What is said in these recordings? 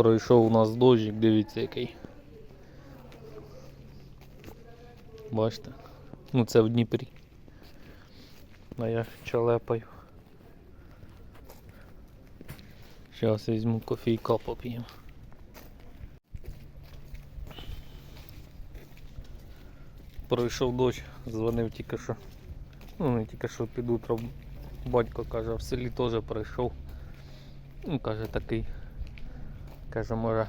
Пройшов у нас дощик, дивіться який. Бачите? Ну це в Дніпрі. А я чалепаю. Зараз візьму кофійка поп'ємо. Пройшов дощ, дзвонив тільки що. Ну, не тільки що під утром батько каже, в селі теж прийшов. Ну, каже, такий. Каже, може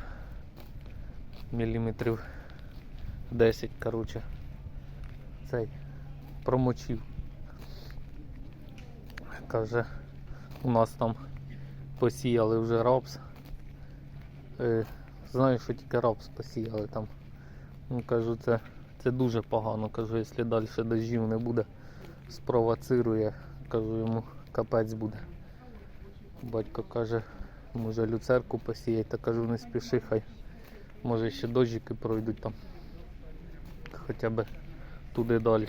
міліметрів 10, коротше. Цей промочив. Каже, у нас там посіяли вже рапс. Е, знаю, що тільки рапс посіяли там. Ну, кажу, це, це дуже погано. Кажу, якщо далі дощів не буде, спровоцирує, кажу, йому капець буде. Батько каже, може люцерку посіяти, та кажу, не спіши, хай. Може ще дощики пройдуть там. Хоча б туди далі.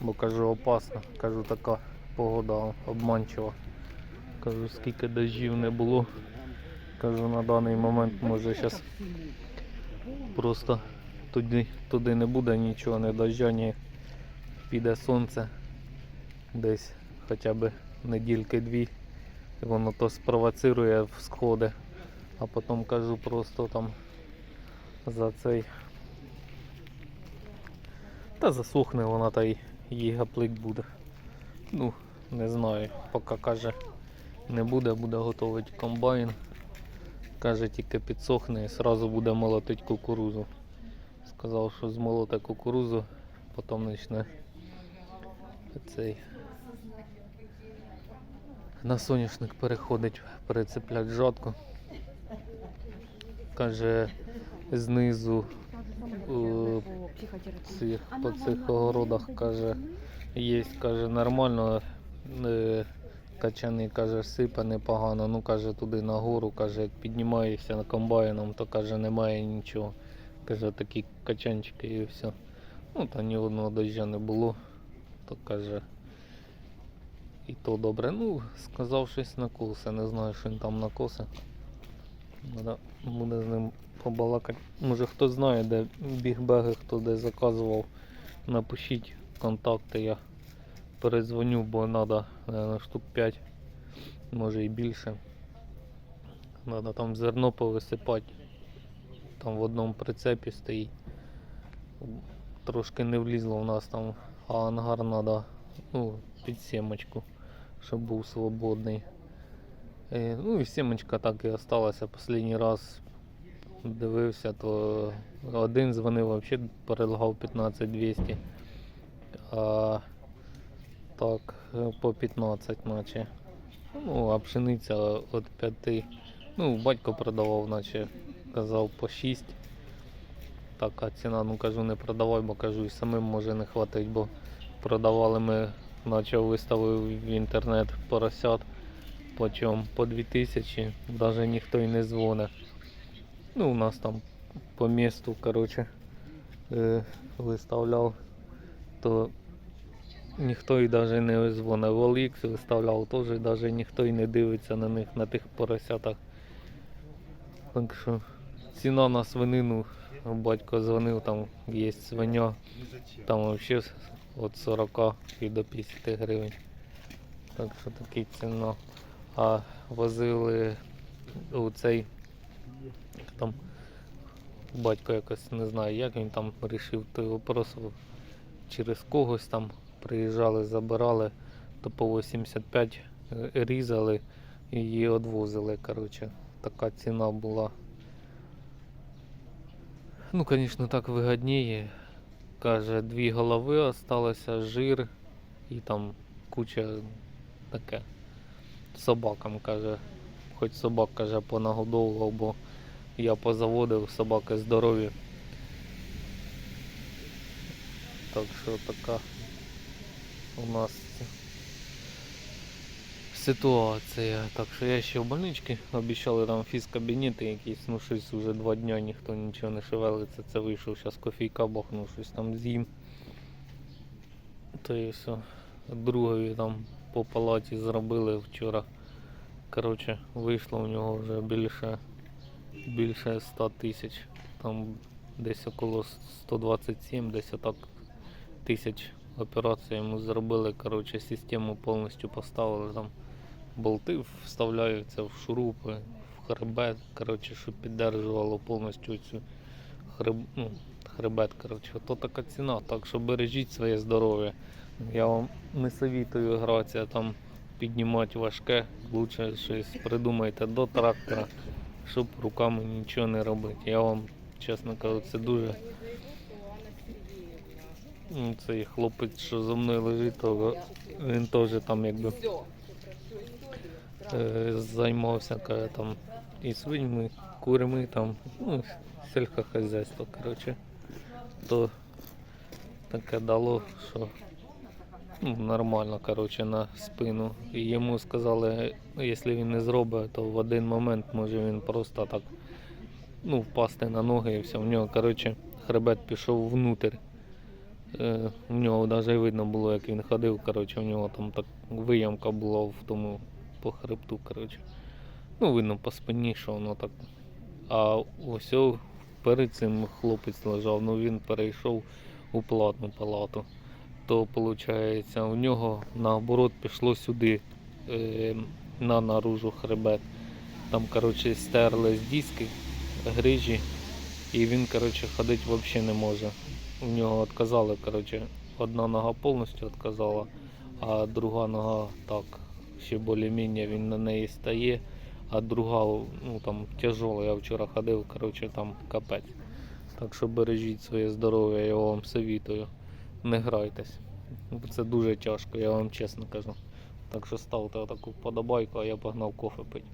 Бо кажу, опасно. Кажу, така погода обманчива. Кажу, скільки дощів не було. Кажу, на даний момент може зараз просто туди, туди не буде нічого, не дождя, ні піде сонце. Десь хоча б недільки Воно то спровоцирує всходи. А потім кажу просто там за цей. Та засохне вона та й їй гаплик буде. Ну, не знаю. Поки каже не буде, буде готувати комбайн. Каже, тільки підсохне і одразу буде молотити кукурузу. Сказав, що змолоте кукурузу, потім почне цей на соняшник переходить, перецеплять жатку. Каже, знизу е, цих, по цих огородах каже, є, каже, нормально. е, Качани, каже, сипе непогано. Ну каже, туди нагору, каже, як піднімаєшся на комбайном, то каже, немає нічого. Каже, такі качанчики і все. Ну та ні одного дождя не було. То каже. І то добре. Ну, сказав щось на косе. Не знаю, що він там на косе. Треба буде з ним побалакати. Може хто знає, де бігбеги, хто де заказував, напишіть контакти, я передзвоню, бо треба наверное, штук 5, може і більше. Треба там зерно повисипати. Там в одному прицепі стоїть. Трошки не влізло у нас там, а ангар треба ну, під сімочку, щоб був свободний. Е, Ну і сімочка так і осталася. Останній раз дивився, то один дзвонив, взагалі перелагав 15200. А так, е, по 15 наче. Ну, а пшениця від 5. Ну, батько продавав, наче казав по 6. Така ціна, ну кажу, не продавай, бо кажу, і самим може не хватить, бо продавали ми, наче виставив в інтернет поросят. По чому? По 2000, навіть ніхто й не дзвонить. Ну, у нас там по місту, коротше, е, виставляв, то ніхто і навіть не дзвонив. В OLX виставляв теж, навіть ніхто і не дивиться на них, на тих поросятах. Так що ціна на свинину, батько дзвонив, там є свиня, там взагалі від 40 і до 50 гривень. Так що такі ціна. А возили у цей там батько якось не знаю, як він там вирішив той вопрос через когось там приїжджали, забирали, то по 85 різали і її відвозили. Коротше, така ціна була. Ну, звісно, так вигідніє. Каже, дві голови осталося, жир і там куча таке. Собакам каже, хоч собак каже понагодовував, бо я позаводив, собаки здорові. Так що така у нас ситуація. Так що я ще в больничці, обіцяли там фізкабінети якісь, ну щось вже два дня ніхто нічого не шевелиться. Це вийшов, зараз кофійка бахнув, щось там з'їм. То і все. Другові там по палаті зробили вчора. Коротше, вийшло у нього вже більше більше 100 тисяч. Там десь около 127, десь отак тисяч операцій йому зробили. Коротше, систему повністю поставили там. Болти вставляються в шурупи, в хребет, коротше, щоб піддержувало повністю цю хреб, ну, хребет. Коротше. То така ціна, так що бережіть своє здоров'я. Я вам не совітую гратися там піднімати важке, лучше щось придумайте до трактора, щоб руками нічого не робити. Я вам чесно кажу, це дуже. Ну, Цей хлопець, що за мною лежить, то він теж там якби займався каже, там і свиньми, курми, там, ну, сільськохозяйство, коротше. То таке дало, що ну, нормально, коротше, на спину. І йому сказали, якщо він не зробить, то в один момент може він просто так ну, впасти на ноги і все. У нього, коротше, хребет пішов внутрь. Е, у нього навіть видно було, як він ходив, коротше, у нього там так виямка була в тому по хребту, коротше. Ну, видно по спині, що воно так. А ось перед цим хлопець лежав, ну він перейшов у платну палату. То виходить, у нього наоборот пішло сюди е, на наружу хребет. Там, коротше, стерли з диски, грижі, і він, коротше, ходити взагалі не може. У нього відказали, коротше, одна нога повністю відказала, а друга нога так, ще більш-менш він на неї стає, а друга ну, там тяжола. Я вчора ходив, коротше, там капець. Так що бережіть своє здоров'я, я вам совітую. Не грайтесь. Це дуже тяжко, я вам чесно кажу. Так що ставте таку вподобайку, а я погнав кофе пити.